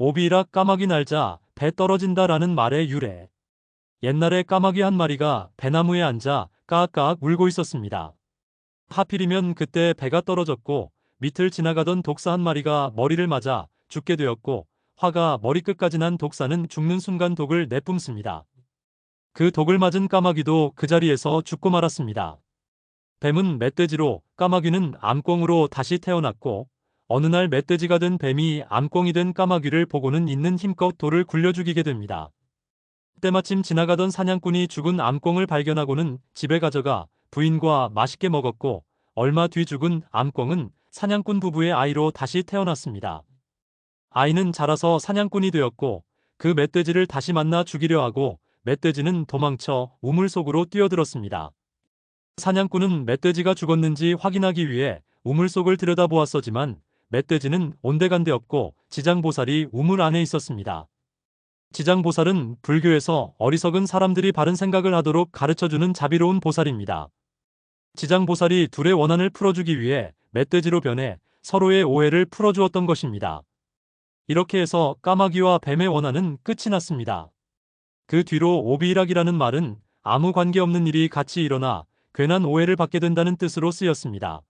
오비락 까마귀 날자 배 떨어진다라는 말의 유래. 옛날에 까마귀 한 마리가 배나무에 앉아 까악까악 울고 있었습니다. 하필이면 그때 배가 떨어졌고 밑을 지나가던 독사 한 마리가 머리를 맞아 죽게 되었고 화가 머리끝까지 난 독사는 죽는 순간 독을 내뿜습니다. 그 독을 맞은 까마귀도 그 자리에서 죽고 말았습니다. 뱀은 멧돼지로 까마귀는 암꽁으로 다시 태어났고 어느 날 멧돼지가 된 뱀이 암꽁이 된 까마귀를 보고는 있는 힘껏 돌을 굴려 죽이게 됩니다. 때마침 지나가던 사냥꾼이 죽은 암꽁을 발견하고는 집에 가져가 부인과 맛있게 먹었고 얼마 뒤 죽은 암꽁은 사냥꾼 부부의 아이로 다시 태어났습니다. 아이는 자라서 사냥꾼이 되었고 그 멧돼지를 다시 만나 죽이려 하고 멧돼지는 도망쳐 우물 속으로 뛰어들었습니다. 사냥꾼은 멧돼지가 죽었는지 확인하기 위해 우물 속을 들여다보았었지만 멧돼지는 온데간데 없고 지장보살이 우물 안에 있었습니다. 지장보살은 불교에서 어리석은 사람들이 바른 생각을 하도록 가르쳐주는 자비로운 보살입니다. 지장보살이 둘의 원한을 풀어주기 위해 멧돼지로 변해 서로의 오해를 풀어주었던 것입니다. 이렇게 해서 까마귀와 뱀의 원한은 끝이 났습니다. 그 뒤로 오비락이라는 말은 아무 관계없는 일이 같이 일어나 괜한 오해를 받게 된다는 뜻으로 쓰였습니다.